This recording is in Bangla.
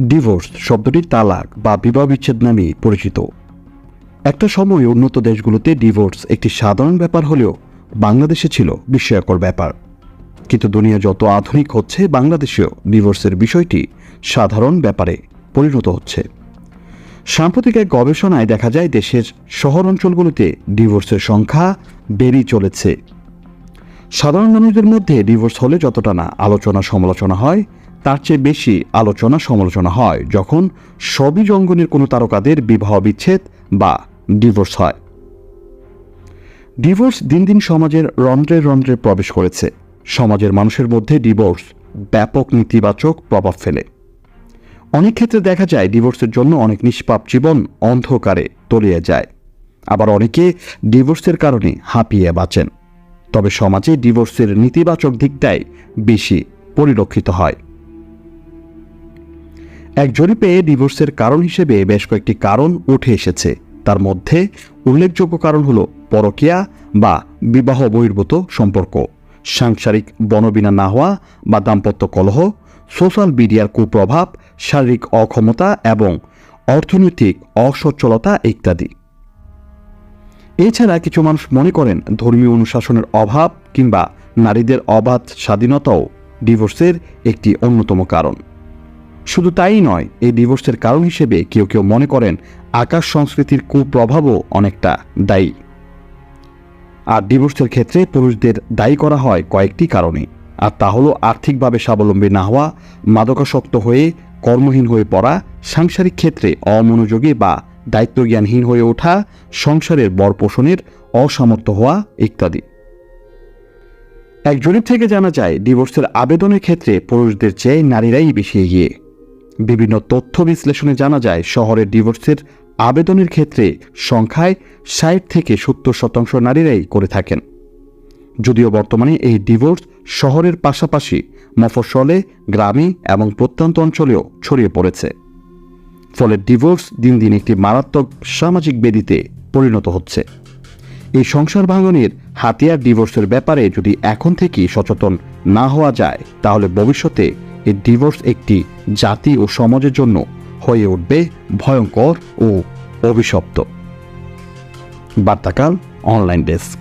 ডিভোর্স শব্দটি তালাক বা বিবাহ বিচ্ছেদ নামেই পরিচিত। একটা সময় উন্নত দেশগুলোতে ডিভোর্স একটি সাধারণ ব্যাপার হলেও বাংলাদেশে ছিল বিস্ময়কর ব্যাপার। কিন্তু দুনিয়া যত আধুনিক হচ্ছে, বাংলাদেশেও ডিভোর্সের বিষয়টি সাধারণ ব্যাপারে পরিণত হচ্ছে। সাম্প্রতিক এক গবেষণায় দেখা যায়, দেশের শহর অঞ্চলগুলোতে ডিভোর্সের সংখ্যা বেড়েই চলেছে। সাধারণ মানুষদের মধ্যে ডিভোর্স হলে যতটা না আলোচনা সমালোচনা হয় তার চেয়ে বেশি আলোচনা সমালোচনা হয় যখন সবই জঙ্গনের কোনো তারকাদের বিবাহ বিচ্ছেদ বা ডিভোর্স হয়। ডিভোর্স দিন দিন সমাজের রন্ধ্রে রন্ধ্রে প্রবেশ করেছে। সমাজের মানুষের মধ্যে ডিভোর্স ব্যাপক নেতিবাচক প্রভাব ফেলে। অনেক ক্ষেত্রে দেখা যায় ডিভোর্সের জন্য অনেক নিষ্পাপ জীবন অন্ধকারে তলিয়ে যায়। আবার অনেকে ডিভোর্সের কারণে হাঁপিয়ে বাঁচেন। তবে সমাজে ডিভোর্সের নেতিবাচক দিকটাই বেশি পরিলক্ষিত হয়। এক জরিপে ডিভোর্সের কারণ হিসেবে বেশ কয়েকটি কারণ উঠে এসেছে। তার মধ্যে উল্লেখযোগ্য কারণ হলো পরকীয়া বা বিবাহ বহির্ভূত সম্পর্ক, সাংসারিক বনবিনা না হওয়া বা দাম্পত্য কলহ, সোশ্যাল মিডিয়ার কুপ্রভাব, শারীরিক অক্ষমতা এবং অর্থনৈতিক অসচ্ছলতা ইত্যাদি। এছাড়া কিছু মানুষ মনে করেন ধর্মীয় অনুশাসনের অভাব কিংবা নারীদের অবাধ স্বাধীনতাও ডিভোর্সের একটি অন্যতম কারণ। শুধু তাই নয়, এই ডিভোর্সের কারণ হিসেবে কেউ কেউ মনে করেন আকাশ সংস্কৃতির কুপ্রভাবও অনেকটা দায়ী। আর ডিভোর্সের ক্ষেত্রে পুরুষদের দায়ী করা হয় কয়েকটি কারণে। আর তা হলো আর্থিকভাবে স্বাবলম্বী না হওয়া, মাদকাসক্ত হয়ে, কর্মহীন হয়ে পড়া, সাংসারিক ক্ষেত্রে অমনোযোগী বা দায়িত্বজ্ঞানহীন হয়ে ওঠা, সংসারের বর পোষণের অসামর্থ্য হওয়া ইত্যাদি। এক জরিপ থেকে জানা যায় ডিভোর্সের আবেদনের ক্ষেত্রে পুরুষদের চেয়ে নারীরাই বেশি এগিয়ে। বিভিন্ন তথ্য বিশ্লেষণে জানা যায়, শহরের ডিভোর্সের আবেদনের ক্ষেত্রে সংখ্যায় ষাট থেকে সত্তর শতাংশ নারীরাই করে থাকেন। যদিও বর্তমানে এই ডিভোর্স শহরের পাশাপাশি মফস্বলে, গ্রামে এবং প্রত্যন্ত অঞ্চলেও ছড়িয়ে পড়েছে। ফলে ডিভোর্স দিন দিন একটি মারাত্মক সামাজিক বেদিতে পরিণত হচ্ছে। এই সংসার ভাঙনের হাতিয়ার ডিভোর্সের ব্যাপারে যদি এখন থেকেই সচেতন না হওয়া যায়, তাহলে ভবিষ্যতে এই ডিভোর্স একটি জাতি ও সমাজের জন্য হয়ে উঠবে ভয়ঙ্কর ও অভিশপ্ত। বার্তাকাল অনলাইন ডেস্ক